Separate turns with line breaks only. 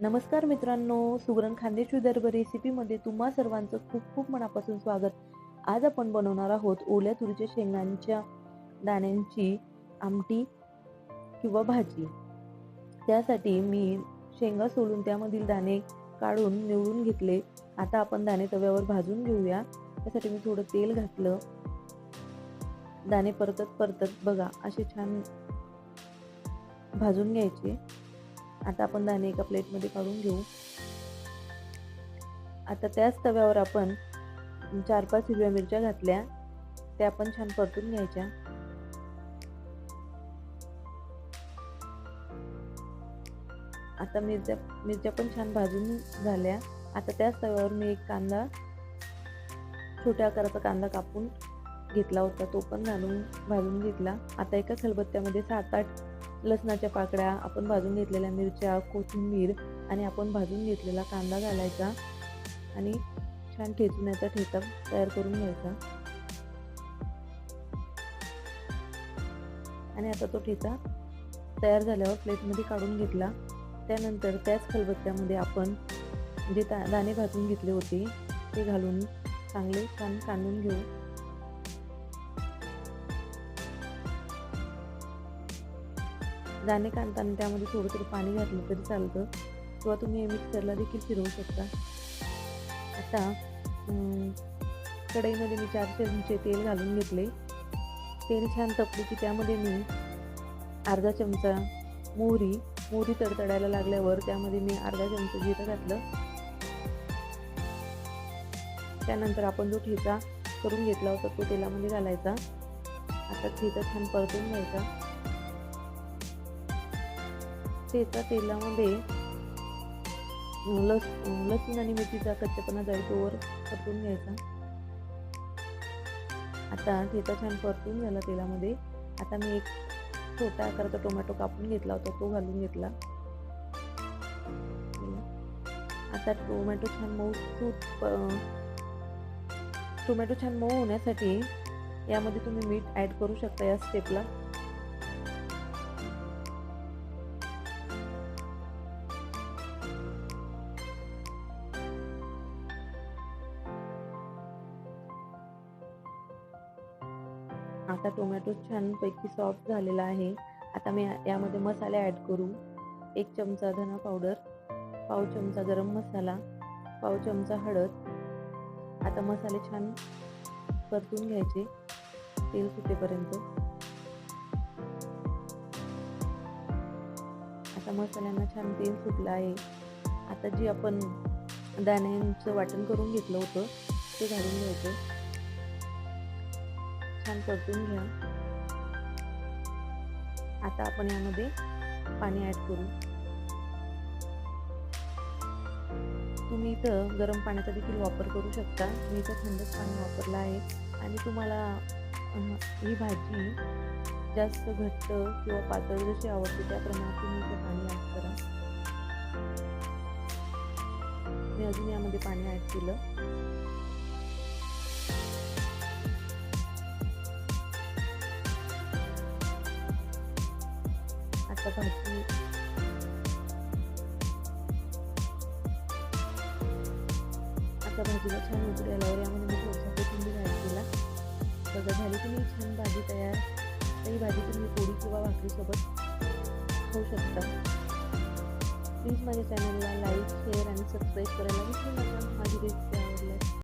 नमस्कार मित्रांनो सुगरण खांदेशी दर्भ रेसिपीमध्ये तुम्हा सर्वांचं खूप खूप मनापासून स्वागत. आज आपण बनवणार आहोत ओल्या तुरीच्या शेंगांच्या दाण्यांची आमटी किंवा भाजी. त्यासाठी मी शेंगा सोलून त्यामधील दाणे काढून निवडून घेतले. आता आपण दाणे तव्यावर भाजून घेऊया. त्यासाठी मी थोडं तेल घातलं. दाणे परतत परतत बघा असे छान भाजून घ्यायचे. आता आपण दाणे एका प्लेटमध्ये काढून घेऊ. आता त्याच तव्यावर आपण चार पाच हिरव्या मिरच्या घातल्या. त्या आपण छान परतून घ्यायच्या. आता मिरच्या मिरच्या पण छान भाजून झाल्या. आता त्याच तव्यावर मी एक कांदा छोट्या आकाराचा कांदा कापून घेतला होता. तो पण घालून भाजून घेतला. आता एका खलबत्त्यामध्ये सात आठ लसणाच्या पाकळ्या आपण भाजून घेतलेल्या मिरच्या कोथिंबीर आणि आपण भाजून घेतलेला कांदा घालायचा आणि छान ठेचण्याचा ठेचा तयार करून घ्यायचा. आणि आता तो ठेचा तयार झाल्यावर प्लेटमध्ये काढून घेतला. त्यानंतर त्याच खलबत्त्यामध्ये आपण जे दाणे भाजून घेतले होते ते घालून चांगले छान कांडून घेऊ. दाणे काढताना त्यामध्ये थोडं थोडं पाणी घातलं तरी चालतं. किंवा तुम्ही हे मिक्सरला देखील फिरवू शकता. आता कढईमध्ये मी चार चमचे तेल घालून घेतले. तेल छान तपले की त्यामध्ये मी अर्धा चमचा मोहरी मोहरी तडतडायला लागल्यावर त्यामध्ये मी अर्धा चमचा जिरं घातलं. त्यानंतर आपण जो ठेचा करून घेतला होता तो तेलामध्ये घालायचा. आता ठेचा छान परतून घ्यायचा. ठेचा तेलामध्ये लस लसूण आणि मेथीचा कच्चेपणा जाईल तोवर परतून घ्यायचा. आता ठेचा छान परतून झाला तेलामध्ये. आता मी एक छोटा आकाराचा टोमॅटो कापून घेतला होता तो घालून घेतला. आता टोमॅटो छान मऊ टोमॅटो छान मऊ होण्यासाठी यामध्ये तुम्ही मीठ ॲड करू शकता या स्टेपला आता टोमॅटो छानपैकी सॉफ्ट झालेला आहे. आता मी यामध्ये मसाले ॲड करू. एक चमचा धना पावडर पाव चमचा गरम मसाला पाव चमचा हळद. आता मसाले छान परतून घ्यायचे तेल सुटेपर्यंत आता मसाल्यांना छान तेल सुटलं आहे. आता जी आपण दाण्यांचं वाटण करून घेतलं होतं ते घालून घ्यायचं. छान परतून घ्या आता आपण यामध्ये पाणी ॲड करू. तुम्ही इथं गरम पाण्याचा देखील वापर करू शकता. मी इथं थंडच पाणी वापरलं आहे. आणि तुम्हाला ही भाजी जास्त घट्ट किंवा पातळ जशी आवडते त्याप्रमाणे तुम्ही इथं पाणी ॲड करा. मी अजून यामध्ये पाणी ॲड केलं. आता भाजी आता भाजीला छान उकडी आल्यावर यामध्ये मी थोडासा कोथिंबीर ॲड केला. बघा झाली की मी छान भाजी तयार. तर ही भाजी तुम्ही पोळी किंवा भाकरीसोबत खाऊ शकता. प्लीज माझ्या चॅनलला लाईक शेअर आणि सबस्क्राईब करायला विसरू नका.